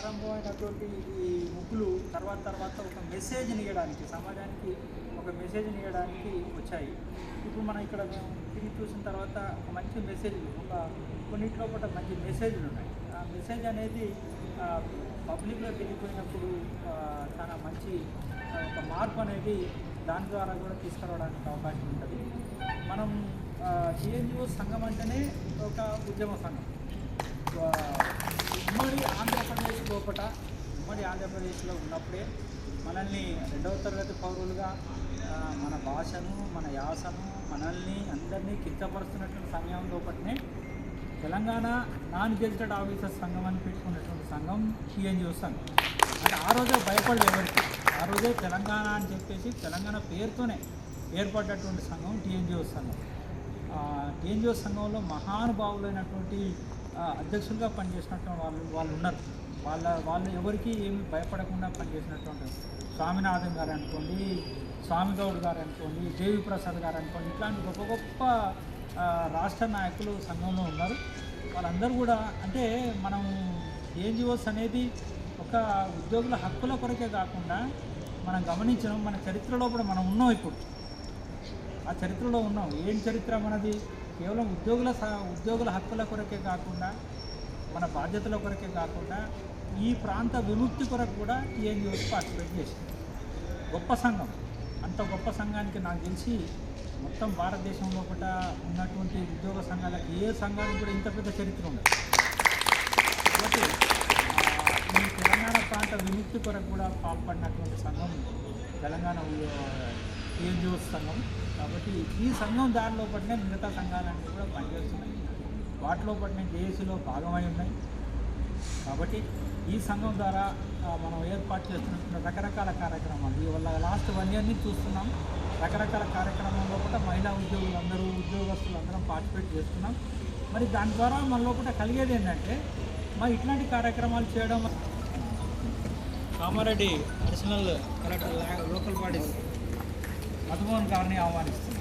ప్రారంభమైనటువంటి ఈ ముగ్గులు తర్వాత తర్వాత ఒక మెసేజ్ని ఇవ్వడానికి సమాజానికి ఒక మెసేజ్ని ఇవ్వడానికి వచ్చాయి. ఇప్పుడు మనం ఇక్కడ మేము తిరిగి చూసిన తర్వాత ఒక మంచి మెసేజ్ ఒక కొన్నింటిలో కూడా మంచి మెసేజ్లు ఉన్నాయి. ఆ మెసేజ్ అనేది పబ్లిక్లో వెళ్ళిపోయినప్పుడు చాలా మంచి ఒక మార్పు అనేది దాని ద్వారా కూడా తీసుకురావడానికి అవకాశం ఉంటుంది. మనం జిఎన్జిఓ సంఘం అంటేనే ఒక ఉద్యమ సంఘం. ఉమ్మడి ఆంధ్రప్రదేశ్ లోపల ఉమ్మడి ఆంధ్రప్రదేశ్లో ఉన్నప్పుడే మనల్ని రెండవ తరగతి పౌరులుగా మన భాషను మన యాసను మనల్ని అందరినీ కించపరుస్తున్నటువంటి సమయం లోపలనే తెలంగాణ నాన్ గెజిటెడ్ ఆఫీసర్ సంఘం అని పెట్టుకున్నటువంటి సంఘం టీఎన్జిఓ సంఘం. అంటే ఆ రోజే భయపడలేదు ఎవరికి? ఆ రోజే తెలంగాణ అని చెప్పేసి తెలంగాణ పేరుతోనే ఏర్పడ్డటువంటి సంఘం టీఎన్జిఓ సంఘం. టీఎన్జిఓ సంఘంలో మహానుభావులైనటువంటి అధ్యక్షులుగా పనిచేసినటువంటి వాళ్ళు వాళ్ళు ఉన్నారు. వాళ్ళ వాళ్ళు ఎవరికి ఏమి భయపడకుండా పనిచేసినటువంటి స్వామినాథన్ గారు అనుకోండి స్వామి గౌడ్ గారు అనుకోండి దేవి ప్రసాద్ గారు అనుకోండి ఇట్లాంటి గొప్ప గొప్ప రాష్ట్ర నాయకులు సంఘంలో ఉన్నారు. వాళ్ళందరూ కూడా అంటే మనం ఎన్జిఓస్ అనేది ఒక ఉద్యోగుల హక్కుల కొరకే కాకుండా మనం గమనించడం మన చరిత్రలో కూడా మనం ఉన్నాం ఇప్పుడు. ఆ చరిత్రలో ఉన్నాం. ఏం చరిత్ర మనది? కేవలం ఉద్యోగుల ఉద్యోగుల హక్కుల కొరకే కాకుండా మన బాధ్యతల కొరకే కాకుండా ఈ ప్రాంత విముక్తి కొరకు కూడా టీఎన్జిఓస్ పార్టిసిపేట్ చేసింది. గొప్ప సంఘం. అంత గొప్ప సంఘానికి నాకు తెలిసి మొత్తం భారతదేశంలో కూడా ఉన్నటువంటి ఉద్యోగ సంఘాలకు ఏ సంఘానికి కూడా ఇంత పెద్ద చరిత్ర ఉండదు. కాబట్టి ఈ తెలంగాణ ప్రాంత విముక్తి కొరకు కూడా పాల్పడినటువంటి సంఘం తెలంగాణ టీఎన్జిఓస్ సంఘం. కాబట్టి ఈ సంఘం దారిలో పడిన మిగతా సంఘాలన్నీ కూడా పనిచేస్తున్నాయి. వాటిలో పడిన జేఏసీలో భాగమై ఉన్నాయి. కాబట్టి ఈ సంఘం ద్వారా మనం ఏర్పాటు చేస్తున్న రకరకాల కార్యక్రమాలు. ఇవాళ లాస్ట్ వన్ ఇయర్ నుంచి చూస్తున్నాం. రకరకాల కార్యక్రమాల్లో కూడా మహిళా ఉద్యోగులు అందరూ ఉద్యోగస్తులు అందరం పార్టిసిపేట్ చేస్తున్నాం. మరి దాని ద్వారా మన లోపల కలిగేది ఏంటంటే మరి ఇట్లాంటి కార్యక్రమాలు చేయడం Kamareddy additional collector local bodies Madhumohan గారిని ఆహ్వానిస్తుంది